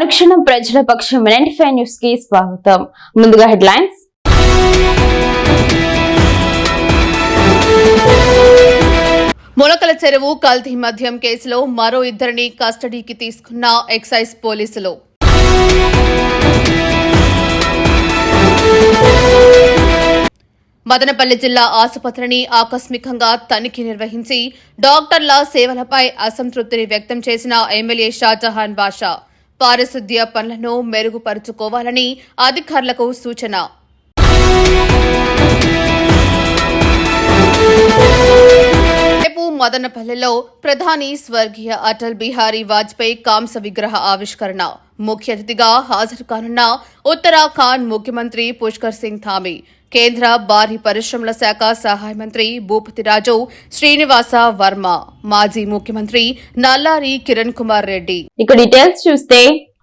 అనుక్షణం ప్రజల పక్షం ninety five న్యూస్కి స్వాగతం. ముందుగా హెడ్లైన్స్. మొలకల చెరువు కల్తీ మద్యం కేసులో మరో ఇద్దరిని కస్టడీకి తీసుకున్న ఎక్సైజ్ పోలీసులు. మదనపల్లి జిల్లా ఆసుపత్రిని ఆకస్మికంగా తనిఖీ నిర్వహించి డాక్టర్ల సేవలపై అసంతృప్తిని వ్యక్తం చేసిన ఎమ్మెల్యే షాజహాన్ బాషా. పారిశుద్ధ్య పనులను మెరుగుపరుచుకోవాలని అధికారులకు సూచన. రేపు మదనపల్లెలో ప్రధాని స్వర్గీయ అటల్ బిహారీ వాజ్పేయి కాంస విగ్రహ ఆవిష్కరణ. ముఖ్య అతిథిగా హాజరు కానున్న ఉత్తరాఖండ్ ముఖ్యమంత్రి పుష్కర్ సింగ్ ధామి కేంద్ర భారీ పరిశ్రమల శాఖ సహాయ మంత్రి భూపతిరాజు శ్రీనివాస వర్మ మాజీ ముఖ్యమంత్రి నల్లారి కిరణ్ కుమార్ రెడ్డి. ఇక డీటెయిల్స్ చూస్తే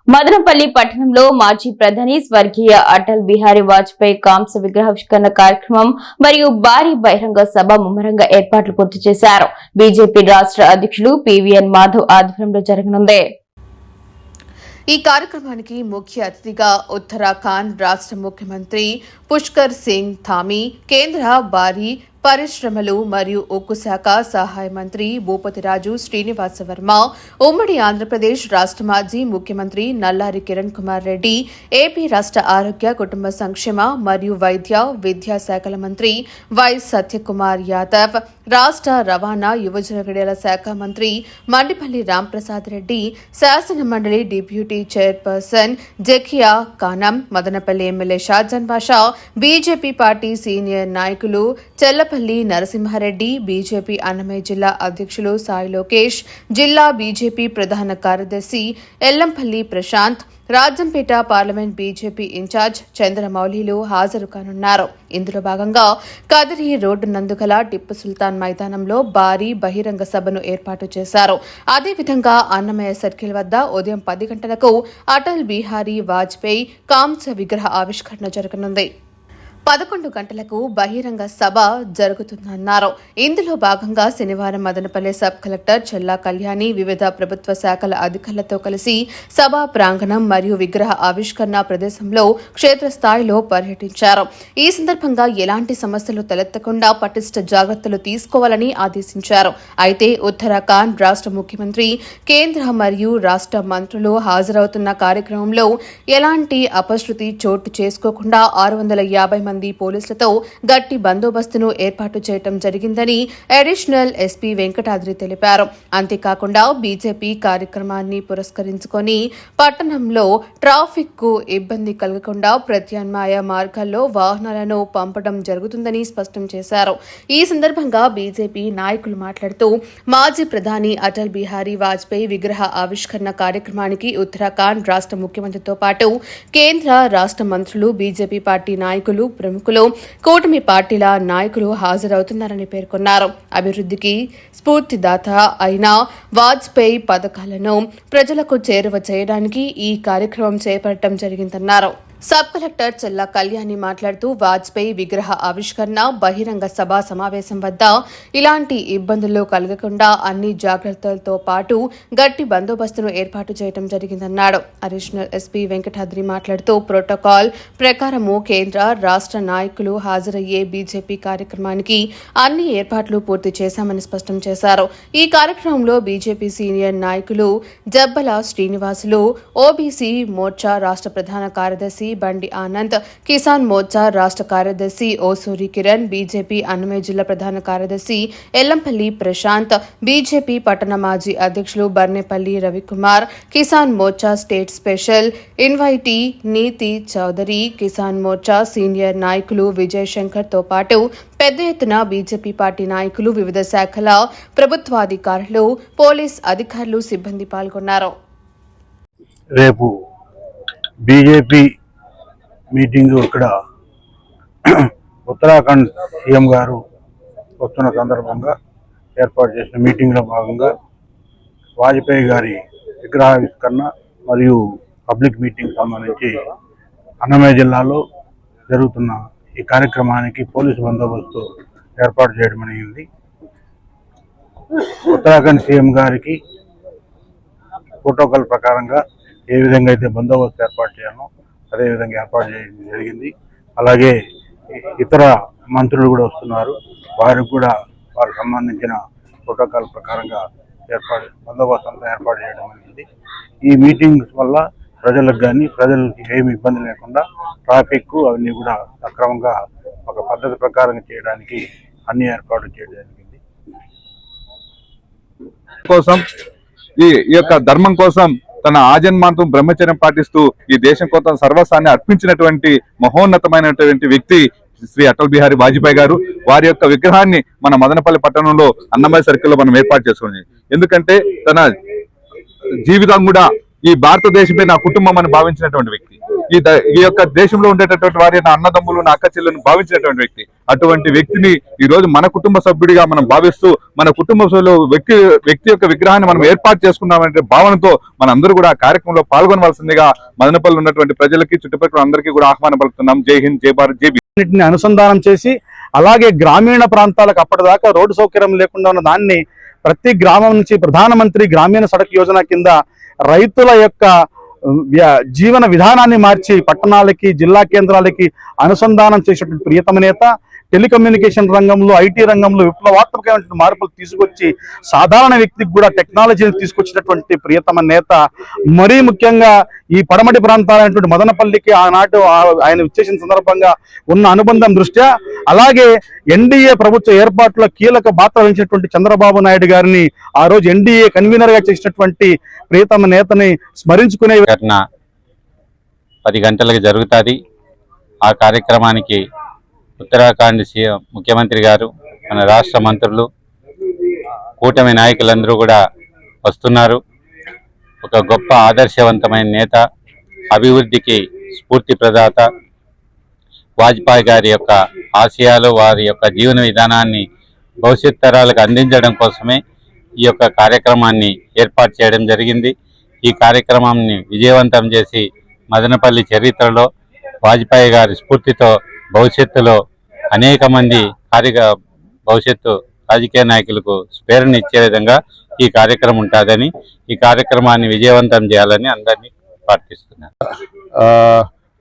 మదనపల్లి పట్టణంలో మాజీ ప్రధాని స్వర్గీయ అటల్ బిహారీ వాజ్పేయి కాంస విగ్రహావిష్కరణ కార్యక్రమం మరియు భారీ బహిరంగ సభ ముమ్మరంగా ఏర్పాట్లు పూర్తి చేశారు. బీజేపీ రాష్ట్ర అధ్యక్షులు పివిఎన్ మాధవ్ ఆధ్వర్యంలో జరగనుంది. ఈ కార్యక్రమానికి ముఖ్య అతిథిగా ఉత్తరాఖండ్ రాష్ట్ర ముఖ్యమంత్రి పుష్కర్ సింగ్ ధామి కేంద్ర భారీ పరిశ్రమలు మరియు ఉక్కు శాఖ సహాయ మంత్రి భూపతిరాజు శ్రీనివాస వర్మ ఉమ్మడి ఆంధ్రప్రదేశ్ రాష్ట్ర మాజీ ముఖ్యమంత్రి నల్లారి కిరణ్ కుమార్ రెడ్డి ఏపీ రాష్ట్ర ఆరోగ్య కుటుంబ సంక్షేమ మరియు వైద్య విద్యా శాఖల మంత్రి వై సత్యకుమార్ యాదవ్ రాష్ట్ర రవాణా యువజన క్రీడల శాఖ మంత్రి మండిపల్లి రాంప్రసాద్ రెడ్డి శాసన మండలి deputy chairperson Zakia Khanam Madanapalli MLA Shajahan Basha BJP party senior నాయకులు చెల్లపల్లి నరసింహారెడ్డి బీజేపీ అన్నమయ్య జిల్లా అధ్యక్షులు సాయి లోకేష్ జిల్లా బీజేపీ ప్రధాన కార్యదర్శి Ellampalli Prashanth Rajampet parliament BJP incharge చంద్రమౌళిలు హాజరు కానున్నారు. ఇందులో భాగంగా కదిరి రోడ్డు నందుగల టిప్పు సుల్తాన్ మైదానంలో భారీ బహిరంగ సభను ఏర్పాటు చేశారు. అదేవిధంగా అన్నమయ్య సర్కిల్ వద్ద ఉదయం పది గంటలకు అటల్ బిహారీ వాజ్పేయి కాంస విగ్రహ ఆవిష్కరణ జరగనుంది. పదకొండు గంటలకు బహిరంగ సభ జరుగుతుందన్నారు. ఇందులో భాగంగా శనివారం మదనపల్లె సబ్ కలెక్టర్ చెల్లా కళ్యాణి వివిధ ప్రభుత్వ శాఖల అధికారులతో కలిసి సభా ప్రాంగణం మరియు విగ్రహ ఆవిష్కరణ ప్రదేశంలో క్షేత్రస్థాయిలో పర్యటించారు. ఈ సందర్భంగా ఎలాంటి సమస్యలు తలెత్తకుండా పటిష్ట జాగ్రత్తలు తీసుకోవాలని ఆదేశించారు. అయితే ఉత్తరాఖండ్ రాష్ట్ర ముఖ్యమంత్రి కేంద్ర మరియు రాష్ట్ర మంత్రులు హాజరవుతున్న కార్యక్రమంలో ఎలాంటి అపశృతి చోటు చేసుకోకుండా ఆరు వందల యాభై మంది పోలీసులతో గట్టి బందోబస్తును ఏర్పాటు చేయడం జరిగిందని అడిషనల్ ఎస్పీ వెంకటాద్రి తెలిపారు. అంతేకాకుండా బీజేపీ కార్యక్రమాన్ని పురస్కరించుకొని పట్టణంలో ట్రాఫిక్కు ఇబ్బంది కలగకుండా ప్రత్యామ్నాయ మార్గాల్లో వాహనాలను పంపడం జరుగుతుందని స్పష్టం చేశారు. ఈ సందర్భంగా బీజేపీ నాయకులు మాట్లాడుతూ మాజీ ప్రధాని అటల్ బిహారీ వాజ్పేయి విగ్రహ ఆవిష్కరణ కార్యక్రమానికి ఉత్తరాఖండ్ రాష్ట్ర ముఖ్యమంత్రితో పాటు కేంద్ర రాష్ట్ర మంత్రులు బీజేపీ పార్టీ నాయకులు ప్రముఖులు కూటమి పార్టీల నాయకులు హాజరవుతున్నారని పేర్కొన్నారు. అభివృద్ధికి స్ఫూర్తిదాత అయిన వాజ్పేయి పథకాలను ప్రజలకు చేరువ చేయడానికి ఈ కార్యక్రమం చేపట్టడం జరిగిందన్నారు. సబ్ కలెక్టర్ చెల్లా కళ్యాణి మాట్లాడుతూ వాజ్పేయి విగ్రహ ఆవిష్కరణ బహిరంగ సభ సమావేశం వద్ద ఇలాంటి ఇబ్బందులు కలగకుండా అన్ని జాగ్రత్తలతో పాటు గట్టి బందోబస్తును ఏర్పాటు చేయడం జరిగిందన్నాడు. అడిషనల్ ఎస్పీ వెంకటాద్రి మాట్లాడుతూ ప్రోటోకాల్ ప్రకారము కేంద్ర రాష్ట్ర నాయకులు హాజరయ్యే బీజేపీ కార్యక్రమానికి అన్ని ఏర్పాట్లు పూర్తి చేశామని స్పష్టం చేశారు. ఈ కార్యక్రమంలో బీజేపీ సీనియర్ నాయకులు జబ్బల శ్రీనివాసులు ఓబీసీ మోర్చా రాష్ట్ర ప్రధాన కార్యదర్శి బండి ఆనంద్ కిసాన్ మోర్చా రాష్ట్ర కార్యదర్శి ఓసూరి కిరణ్ బీజేపీ అన్నమయ్య జిల్లా ప్రధాన కార్యదర్శి ఎల్లంపల్లి ప్రశాంత్ బీజేపీ పట్టణ మాజీ అధ్యక్షులు Barnepalli Ravikumar Kisan Morcha state special invitee Neethi Chowdary Kisan Morcha senior నాయకులు విజయ్ శంకర్తో పాటు పెద్ద ఎత్తున బీజేపీ పార్టీ నాయకులు వివిధ శాఖల ప్రభుత్వాధికారులు పోలీస్ అధికారులు సిబ్బంది పాల్గొన్నారు. రేపు బీజేపీ మీటింగ్ ఇక్కడ ఉత్తరాఖండ్ సీఎం గారు వస్తున్న సందర్భంగా ఏర్పాటు చేసిన మీటింగ్లో భాగంగా వాజ్పేయి గారి విగ్రహావిష్కరణ మరియు పబ్లిక్ మీటింగ్ సంబంధించి అన్నమయ్య జిల్లాలో జరుగుతున్న ఈ కార్యక్రమానికి పోలీసు బందోబస్తు ఏర్పాటు చేయడం జరిగింది. ఉత్తరాఖండ్ సీఎం గారికి ప్రోటోకాల్ ప్రకారంగా ఏ విధంగా అయితే బందోబస్తు ఏర్పాటు చేయాలో అదేవిధంగా ఏర్పాటు చేయడం జరిగింది. అలాగే ఇతర మంత్రులు కూడా వస్తున్నారు. వారికి కూడా వారికి సంబంధించిన ప్రోటోకాల్ ప్రకారంగా ఏర్పాటు బందోబస్తు అంతా ఏర్పాటు చేయడం జరిగింది. ఈ మీటింగ్స్ వల్ల ప్రజలకు కానీ ప్రజలకి ఏమి ఇబ్బంది లేకుండా ట్రాఫిక్ అవన్నీ కూడా సక్రమంగా ఒక పద్ధతి ప్రకారం చేయడానికి అన్ని ఏర్పాట్లు చేయడం జరిగింది. కోసం ఈ ఈ యొక్క ధర్మం కోసం తన ఆజన్మాంతం బ్రహ్మచర్యం పాటిస్తూ ఈ దేశం కోసం సర్వస్వాన్ని అర్పించినటువంటి మహోన్నతమైనటువంటి వ్యక్తి శ్రీ అటల్ బిహారీ వాజ్పేయి గారు. వారి యొక్క విగ్రహాన్ని మన మదనపల్లి పట్టణంలో అన్నమయ్య సర్కిల్లో మనం ఏర్పాటు చేసుకుంది ఎందుకంటే తన జీవితం కూడా ఈ భారతదేశమే నా కుటుంబం అని భావించినటువంటి వ్యక్తి. ఈ ద- ఈ యొక్క దేశంలో ఉండేటటువంటి వారి నా అన్నదమ్ములు నా అక్క చెల్లెలను భావించినటువంటి వ్యక్తి. అటువంటి వ్యక్తిని ఈ రోజు మన కుటుంబ సభ్యుడిగా మనం భావిస్తూ మన కుటుంబ సభ్యులు వ్యక్తి వ్యక్తి యొక్క విగ్రహాన్ని మనం ఏర్పాటు చేసుకున్నామనే భావనతో మనందరూ కూడా ఆ కార్యక్రమంలో పాల్గొనవలసిందిగా మదనపల్లి ఉన్నటువంటి ప్రజలకి చుట్టుపక్కల అందరికీ కూడా ఆహ్వానం పలుకుతున్నాం. జై హింద్ జై భారత్ జై అనుసంధానం చేసి అలాగే గ్రామీణ ప్రాంతాలకు అప్పటిదాకా రోడ్డు సౌకర్యం లేకుండా ఉన్న దాన్ని ప్రతి గ్రామం నుంచి ప్రధానమంత్రి గ్రామీణ సడక్ యోజన కింద రైతుల యొక్క జీవన విధానాన్ని మార్చి పట్టణాలకి జిల్లా కేంద్రాలకి అనుసంధానం చేసేటువంటి ప్రియతమ నేత టెలికమ్యూనికేషన్ రంగంలో ఐటీ రంగంలో విప్లవాత్మకమైనటువంటి మార్పులు తీసుకొచ్చి సాధారణ వ్యక్తికి కూడా టెక్నాలజీని తీసుకొచ్చినటువంటి ప్రియతమ నేత. మరీ ముఖ్యంగా ఈ పడమటి ప్రాంతాలైనటువంటి మదనపల్లికి ఆనాడు ఆయన విచ్చేసిన సందర్భంగా ఉన్న అనుబంధం దృష్ట్యా అలాగే ఎన్డీఏ ప్రభుత్వ ఏర్పాటులో కీలక పాత్ర వహించినటువంటి చంద్రబాబు నాయుడు గారిని ఆ రోజు ఎన్డీఏ కన్వీనర్గా చేసినటువంటి ప్రియతమ నేతని స్మరించుకునే పది గంటలకు జరుగుతుంది. ఆ కార్యక్రమానికి ఉత్తరాఖండ్ సీఎం ముఖ్యమంత్రి గారు మన రాష్ట్ర మంత్రులు కూటమి నాయకులందరూ కూడా వస్తున్నారు. ఒక గొప్ప ఆదర్శవంతమైన నేత అభివృద్ధికి స్ఫూర్తి ప్రదాత. వాజ్పేయి గారి యొక్క ఆశయాలు వారి యొక్క జీవన విధానాన్ని భవిష్యత్ తరాలకు అందించడం కోసమే ఈ యొక్క కార్యక్రమాన్ని ఏర్పాటు చేయడం జరిగింది. ఈ కార్యక్రమాన్ని విజయవంతం చేసి మదనపల్లి చరిత్రలో వాజ్పేయి గారి స్ఫూర్తితో భవిష్యత్తులో అనేక మంది కార్య భవిష్యత్తు రాజకీయ నాయకులకు స్ఫేరనిచ్చే విధంగా ఈ కార్యక్రమం ఉంటుందని ఈ కార్యక్రమాన్ని విజయవంతం చేయాలని అందరినీ ప్రార్థిస్తున్నాను.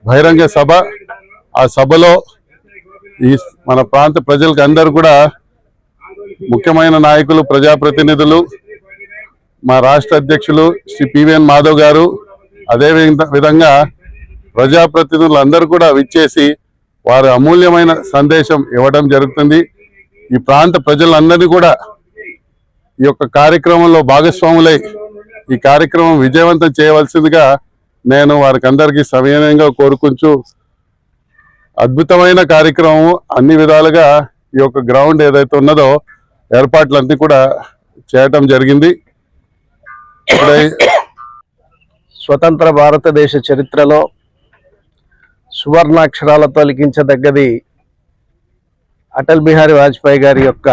బహిరంగ సభ ఆ సభలో ఈ మన ప్రాంత ప్రజలకు అందరూ కూడా ముఖ్యమైన నాయకులు ప్రజాప్రతినిధులు మా రాష్ట్ర అధ్యక్షులు శ్రీ పివిఎన్ మాధవ్ గారు అదే విధ- విధంగా ప్రజాప్రతినిధులు అందరూ కూడా విచ్చేసి వారు అమూల్యమైన సందేశం ఇవ్వడం జరుగుతుంది. ఈ ప్రాంత ప్రజలందరినీ కూడా ఈ యొక్క కార్యక్రమంలో భాగస్వాములై ఈ కార్యక్రమం విజయవంతం చేయవలసిందిగా నేను వారికి అందరికీ సవినయంగా కోరుకుంటూ అద్భుతమైన కార్యక్రమం అన్ని విధాలుగా ఈ యొక్క గ్రౌండ్ ఏదైతే ఉన్నదో ఏర్పాట్లన్నీ కూడా చేయటం జరిగింది. స్వతంత్ర భారతదేశ చరిత్రలో సువర్ణాక్షరాలతో లిఖించదగ్గది అటల్ బిహారీ వాజ్పేయి గారి యొక్క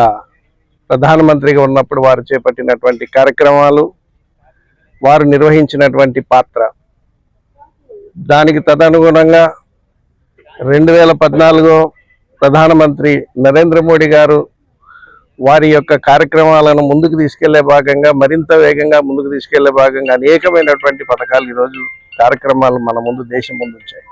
ప్రధానమంత్రిగా ఉన్నప్పుడు వారు చేపట్టినటువంటి కార్యక్రమాలు వారు నిర్వహించినటువంటి పాత్ర. దానికి తదనుగుణంగా రెండు వేల పద్నాలుగో ప్రధానమంత్రి నరేంద్ర మోడీ గారు వారి యొక్క కార్యక్రమాలను ముందుకు తీసుకెళ్ళే భాగంగా మరింత వేగంగా ముందుకు తీసుకెళ్ళే భాగంగా అనేకమైనటువంటి పథకాలు ఈరోజు కార్యక్రమాలు మన ముందు దేశం ముందు వచ్చాయి.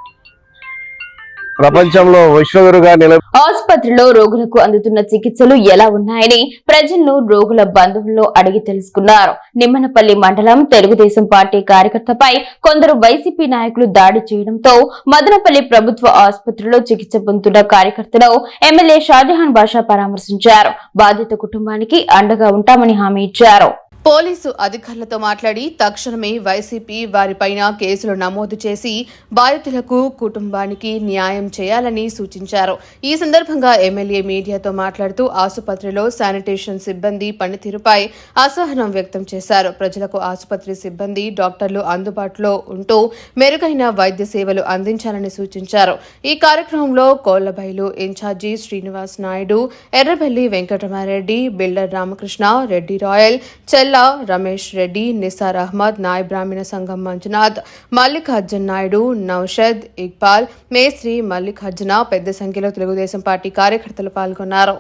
ప్రపంచంలో విశ్వగురుగా నిల ఆసుపత్రిలో రోగులకు అందుతున్న చికిత్సలు ఎలా ఉన్నాయని ప్రజలను రోగుల బంధువుల్లో అడిగి తెలుసుకున్నారు. నిమ్మనపల్లి మండలం తెలుగుదేశం పార్టీ కార్యకర్తపై కొందరు వైసీపీ నాయకులు దాడి చేయడంతో మదనపల్లి ప్రభుత్వ ఆసుపత్రిలో చికిత్స పొందుతున్న కార్యకర్తను ఎమ్మెల్యే షాజహాన్ బాషా పరామర్శించారు. బాధిత కుటుంబానికి అండగా ఉంటామని హామీ ఇచ్చారు. పోలీసు అధికారులతో మాట్లాడి తక్షణమే వైసీపీ వారిపైన కేసులు నమోదు చేసి బాధితులకు కుటుంబానికి న్యాయం చేయాలని సూచించారు. ఈ సందర్భంగా ఎమ్మెల్యే మీడియాతో మాట్లాడుతూ ఆసుపత్రిలో శానిటేషన్ సిబ్బంది పనితీరుపై అసహనం వ్యక్తం చేశారు. ప్రజలకు ఆసుపత్రి సిబ్బంది డాక్టర్లు అందుబాటులో ఉంటూ మెరుగైన వైద్య సేవలు అందించాలని సూచించారు. ఈ కార్యక్రమంలో Kollabailu incharge Srinivas Naidu Errabelli Venkatarama Reddy builder Ramakrishna Reddy royal Chella Ramesh Reddy Nisar Ahmed నాయ్ బ్రాహ్మణ సంఘం మంజునాథ్ మల్లికార్జున్ నాయుడు నౌషద్ ఇక్బాల్ మేస్త్రి మల్లికార్జున పెద్ద సంఖ్యలో తెలుగుదేశం పార్టీ కార్యకర్తలు పాల్గొన్నారు.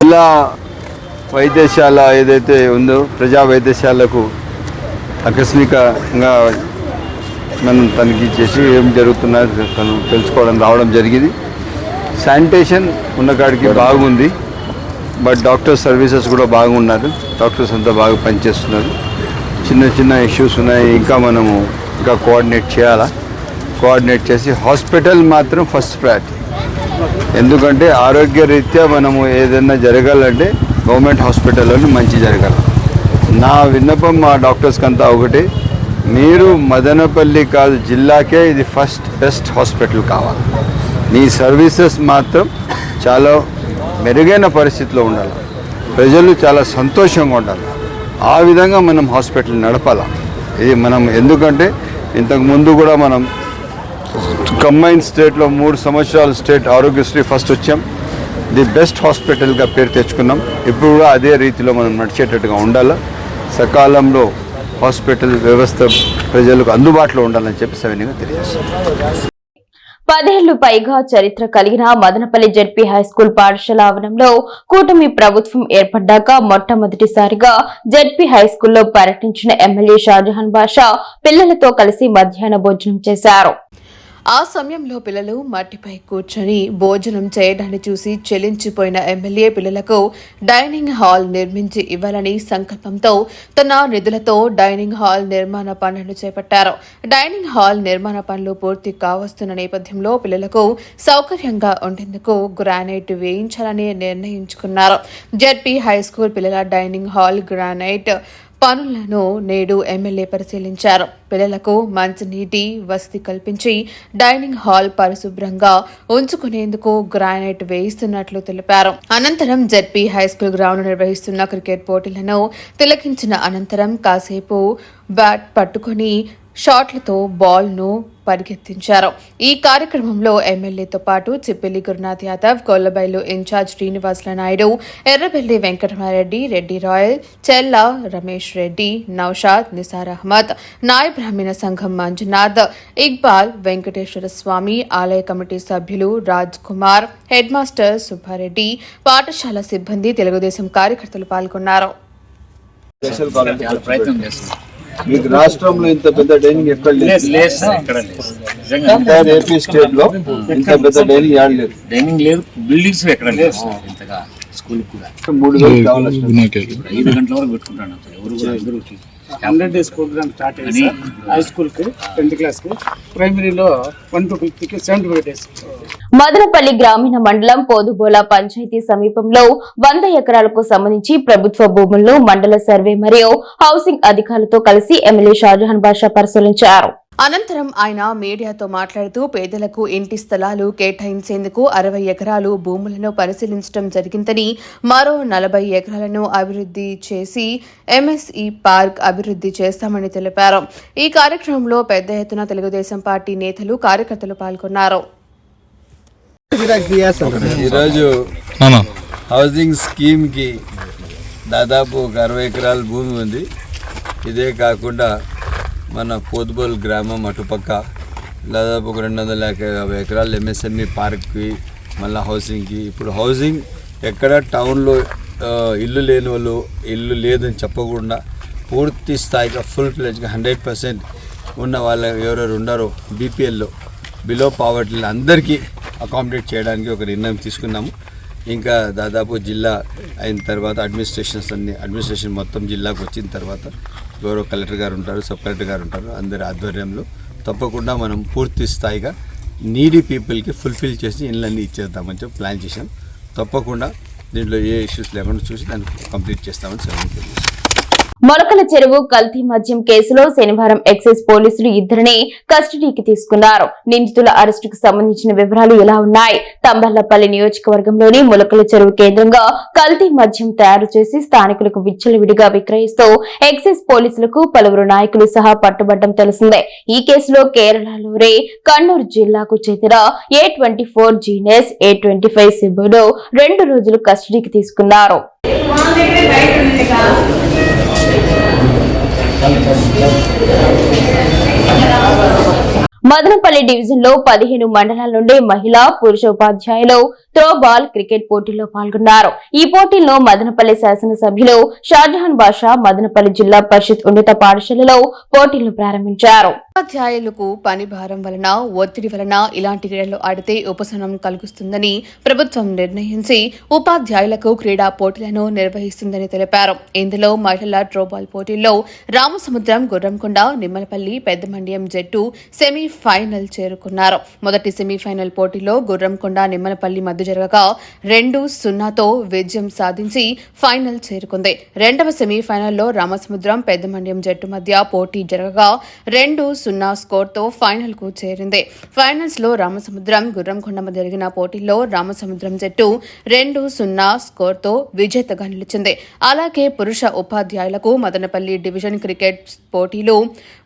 జిల్లా వైద్యశాల ఏదైతే ఉందో ప్రజా వైద్యశాలకు ఆకస్మికంగా మనం తనిఖీ చేసి ఏం జరుగుతున్నది తను తెలుసుకోవడం రావడం జరిగింది. శానిటేషన్ ఉన్న కాడికి బాగుంది బట్ డాక్టర్ సర్వీసెస్ కూడా బాగున్నారు. డాక్టర్స్ అంతా బాగా పనిచేస్తున్నారు. చిన్న చిన్న ఇష్యూస్ ఉన్నాయి. ఇంకా మనము ఇంకా కోఆర్డినేట్ చేయాలా? కోఆర్డినేట్ చేసి హాస్పిటల్ మాత్రం ఫస్ట్ ప్రయారిటీ ఎందుకంటే ఆరోగ్య రీత్యా మనము ఏదైనా జరగాలంటే గవర్నమెంట్ హాస్పిటల్లోనే మంచి జరగాలి. నా విన్నపం మా డాక్టర్స్కి అంతా ఒకటి. మీరు మదనపల్లి కాదు జిల్లాకే ఇది ఫస్ట్ బెస్ట్ హాస్పిటల్ కావాలి. మీ సర్వీసెస్ మాత్రం చాలా మెరుగైన పరిస్థితిలో ఉండాలి. ప్రజలు చాలా సంతోషంగా ఉండాలి. ఆ విధంగా మనం హాస్పిటల్ నడపాలి. ఇది మనం ఎందుకంటే ఇంతకు ముందు కూడా మనం కంబైన్ స్టేట్లో మూడు సంవత్సరాలు స్టేట్ ఆరోగ్యశ్రీ ఫస్ట్ వచ్చాం. ది బెస్ట్ హాస్పిటల్గా పేరు తెచ్చుకున్నాం. ఇప్పుడు కూడా అదే రీతిలో మనం నడిచేటట్టుగా ఉండాలి. సకాలంలో హాస్పిటల్ వ్యవస్థ ప్రజలకు అందుబాటులో ఉండాలని చెప్పి సవినీగా తెలియజేస్తాం పదేళ్ళు పైగా చరిత్ర కలిగిన మదనపల్లి జడ్పీ హైస్కూల్ పాఠశాల ఆవరణంలో కూటమి ప్రభుత్వం ఏర్పడ్డాక మొట్టమొదటిసారిగా జడ్పీ హైస్కూల్లో పర్యటించిన ఎమ్మెల్యే షాజహాన్ బాషా పిల్లలతో కలిసి మధ్యాహ్న భోజనం చేశారు. ఆ సమయంలో పిల్లలు మట్టిపై కూర్చొని భోజనం చేయడాన్ని చూసి చెలించిపోయిన ఎమ్మెల్యే పిల్లలకు డైనింగ్ హాల్ నిర్మించి ఇవ్వాలని సంకల్పంతో తన నిధులతో డైనింగ్ హాల్ నిర్మాణ పనులను చేపట్టారు. డైనింగ్ హాల్ నిర్మాణ పనులు పూర్తి కావస్తున్న నేపథ్యంలో పిల్లలకు సౌకర్యంగా ఉండేందుకు గ్రానైట్ వేయించాలని నిర్ణయించుకున్నారు. జెడ్పీ హై స్కూల్ పిల్లల డైనింగ్ హాల్ గ్రానైట్ పనులను నేడు ఎమ్మెల్యే పరిశీలించారు. పిల్లలకు మంచినీటి వసతి కల్పించి డైనింగ్ హాల్ పరిశుభ్రంగా ఉంచుకునేందుకు గ్రానైట్ వేయిస్తున్నట్లు తెలిపారు. అనంతరం జెడ్పీ హైస్కూల్ గ్రౌండ్ నిర్వహిస్తున్న క్రికెట్ పోటీలను తిలకించిన అనంతరం కాసేపు బ్యాట్ పట్టుకొని షాట్లతో బాల్ను పరిగెత్తించారు. ఈ కార్యక్రమంలో ఎమ్మెల్యేతో పాటు చిప్పెల్లి గురునాథ్ యాదవ్ కొల్లబైలు ఇన్ఛార్జ్ శ్రీనివాసుల నాయుడు ఎర్రబెల్లి వెంకటమారెడ్డి రెడ్డి రాయల్ చెల్ల రమేష్ రెడ్డి నౌషాద్ నిసార్ అహ్మద్ నాయ బ్రాహ్మణ సంఘం మంజునాథ్ ఇక్బాల్ వెంకటేశ్వర స్వామి ఆలయ కమిటీ సభ్యులు రాజ్ కుమార్ హెడ్ మాస్టర్ సుబ్బారెడ్డి పాఠశాల సిబ్బంది తెలుగుదేశం కార్యకర్తలు పాల్గొన్నారు. కావాలంటే మీకు రాష్ట్రంలో ఇంత పెద్ద డైనింగ్ ఎక్కడ లేదు. ఏపీ స్టేట్లో ఇంత పెద్ద డైనింగ్ యాడ్ లేదు. డైనింగ్ లేదు బిల్డింగ్స్ ఎక్కడ లేదు ఇంతగా. స్కూల్ కూడా. మూడు ఐదు గంటల వరకు పెట్టుకుంటాను అసలు. ఎవరు కూడా హండ్రెడ్ డేస్ ప్రోగ్రామ్ స్టార్ట్ అయ్యింది హై స్కూల్కి టెన్త్ క్లాస్కి ప్రైమరీలో వన్ టు ఫిఫ్త్కి సెవెంటీ ఫైవ్ డేస్. మదనపల్లి గ్రామీణ మండలం పోదుబోల పంచాయతీ సమీపంలో వంద ఎకరాలకు సంబంధించి ప్రభుత్వ భూములను మండల సర్వే మరియు హౌసింగ్ అధికారులతో కలిసి ఎమ్మెల్యే షాజహాన్ బాషా పరిశీలించారు. అనంతరం ఆయన మీడియాతో మాట్లాడుతూ పేదలకు ఇంటి స్థలాలు కేటాయించేందుకు అరవై ఎకరాలు భూములను పరిశీలించడం జరిగిందని మరో నలభై ఎకరాలను అభివృద్ధి చేసి ఎంఎస్ఈ పార్క్ అభివృద్ధి చేస్తామని తెలిపారు. ఈ కార్యక్రమంలో పెద్ద ఎత్తున తెలుగుదేశం పార్టీ నేతలు కార్యకర్తలు పాల్గొన్నారు. ఈరోజు హౌసింగ్ స్కీమ్కి దాదాపు ఒక అరవై ఎకరాల భూమి ఉంది. ఇదే కాకుండా మన పోతుబోల్ గ్రామం అటుపక్క దాదాపు ఒక రెండు వందల యాభై ఎకరాలు ఎంఎస్ఎంఈ పార్క్కి మళ్ళీ హౌసింగ్కి. ఇప్పుడు హౌసింగ్ ఎక్కడ టౌన్లో ఇల్లు లేని వాళ్ళు ఇల్లు లేదని చెప్పకుండా పూర్తి స్థాయిగా ఫుల్ ప్లేజ్గా హండ్రెడ్ పర్సెంట్ ఉన్న వాళ్ళు ఎవరెవరు ఉన్నారో బీపీఎల్లో బిలో పావర్టీ అందరికీ అకామిడేట్ చేయడానికి ఒక నిర్ణయం తీసుకున్నాము. ఇంకా దాదాపు జిల్లా అయిన తర్వాత అడ్మినిస్ట్రేషన్స్ అన్ని అడ్మినిస్ట్రేషన్ మొత్తం జిల్లాకు వచ్చిన తర్వాత గౌరవ కలెక్టర్ గారు ఉంటారు సబ్ కలెక్టర్ గారు ఉంటారు అందరి ఆధ్వర్యంలో తప్పకుండా మనం పూర్తి స్థాయిగా నీడీ పీపుల్కి ఫుల్ఫిల్ చేసి ఇళ్ళన్నీ ఇచ్చేద్దామని చెప్పి ప్లాన్ చేశాం. తప్పకుండా దీంట్లో ఏ ఇష్యూస్ లేకుండా చూసి దాన్ని కంప్లీట్ చేస్తామని సెలవు తెలియజేస్తాం మొలకల చెరువు కల్తీ మద్యం కేసులో శనివారం ఎక్సైజ్ పోలీసులు ఇద్దరిని కస్టడీకి తీసుకున్నారు. నిందితుల అరెస్టుకు సంబంధించిన వివరాలు ఎలా ఉన్నాయి? తంబళ్ళపల్లి నియోజకవర్గంలోని మొలకల చెరువు కేంద్రంగా కల్తీ మద్యం తయారు చేసి స్థానికులకు విచ్చలవిడిగా విక్రయిస్తూ ఎక్సైజ్ పోలీసులకు పలువురు నాయకులు సహా పట్టుబడ్డం తెలిసిందే. ఈ కేసులో కేరళలోనే కన్నూరు జిల్లాకు చెందిన ఏ ట్వంటీ ఫోర్ జీనెస్ ఏ ట్వంటీ ఫైవ్ సిబ్బులు రెండు రోజులు కస్టడీకి తీసుకున్నారు. మదనపల్లి డివిజన్లో పదిహేను మండలాల నుండి మహిళా పురుష ఉపాధ్యాయులు త్రోబాల్ క్రికెట్ పోటీల్లో పాల్గొన్నారు. ఈ పోటీల్లో మదనపల్లి శాసనసభ్యులు షాజహాన్ బాషా మదనపల్లి జిల్లా పరిషత్ ఉన్నత పాఠశాలలో పోటీలు ప్రారంభించారు. ఉపాధ్యాయులకు పని భారం వలన ఒత్తిడి వలన ఇలాంటి క్రీడలు ఆడితే ఉపశమనం కలుగుతుందని ప్రభుత్వం నిర్ణయించి ఉపాధ్యాయులకు క్రీడా పోటీలను నిర్వహిస్తుందని తెలిపారు. ఇందులో మహిళల ట్రోబాల్ పోటీల్లో రామసముద్రం గుర్రంకొండ నిమ్మలపల్లి పెద్దమండ్యం జట్టు సెమీఫైనల్ చేరుకున్నారు. మొదటి సెమీఫైనల్ పోటీలో గుర్రంకొండ నిమ్మలపల్లి మధ్య జరగగా రెండు సున్నాతో విజయం సాధించి ఫైనల్ చేరుకుంది. రెండవ సెమీఫైనల్లో రామసముద్రం పెద్దమండ్యం జట్టు మధ్య పోటీ జరగగా రెండు సున్నా స్కోర్తో ఫైనల్కు చేరింది. ఫైనల్స్లో రామసముద్రం గుర్రంకొండ జరిగిన పోటీల్లో రామసముద్రం జట్టు రెండు సున్నా స్కోర్తో విజేతగా నిలిచింది. అలాగే పురుష ఉపాధ్యాయులకు మదనపల్లి డివిజన్ క్రికెట్ పోటీలు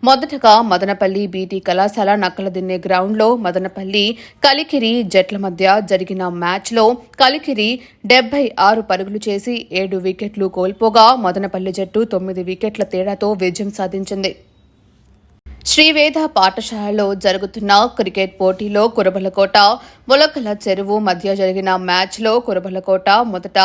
మొదటగా మదనపల్లి బీటీ కళాశాల నక్కలదిన్నే గ్రౌండ్లో మదనపల్లి కలికిరి జట్ల మధ్య జరిగిన మ్యాచ్లో కలికిరి డెబ్బై ఆరు పరుగులు చేసి ఏడు వికెట్లు కోల్పోగా మదనపల్లి జట్టు తొమ్మిది వికెట్ల తేడాతో విజయం సాధించింది. శ్రీవేద పాఠశాలలో జరుగుతున్న క్రికెట్ పోటీలో కురబలకోట ములకల చెరువు మధ్య జరిగిన మ్యాచ్లో కురబలకోట మొదట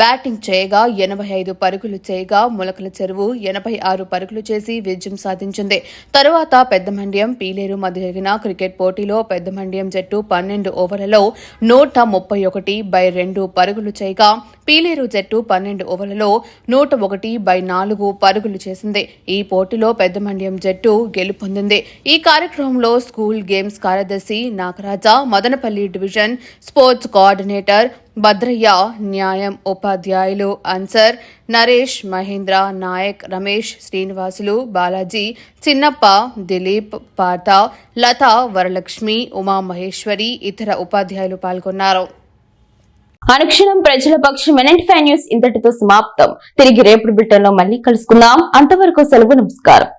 బ్యాటింగ్ చేయగా ఎనభై ఐదు పరుగులు చేయగా ములకల చెరువు ఎనభై ఆరు పరుగులు చేసి విజయం సాధించింది. తరువాత పెద్దమండ్యం పీలేరు మధ్య జరిగిన క్రికెట్ పోటీలో పెద్దమండ్యం జట్టు పన్నెండు ఓవర్లలో నూట ముప్పై ఒకటి బై రెండు పరుగులు చేయగా పీలేరు జట్టు పన్నెండు ఓవర్లలో నూట ఒకటి బై నాలుగు పరుగులు చేసింది. ఈ పోటీలో పెద్దమండ్యం జట్టు గెలుపు పొందింది. ఈ కార్యక్రమంలో స్కూల్ గేమ్స్ కార్యదర్శి Nagaraja Madanapalli division sports coordinator Bhadraiah న్యాయం ఉపాధ్యాయులు అన్సర్ నరేష్ మహేంద్ర నాయక్ రమేష్ శ్రీనివాసులు బాలాజీ చిన్నప్ప దిలీప్ పార్థ లత వరలక్ష్మి ఉమామహేశ్వరి ఇతర ఉపాధ్యాయులు పాల్గొన్నారు. అనుక్షణం ప్రజల పక్షం ఎన్ఎంటీ ఫైవ్ న్యూస్ ఇంతటితో సమాప్తం. తిరిగి రేపు బ్రిటన్లో మళ్ళీ కలుసుకుందాం. అంతవరకు సెలవు నమస్కారం.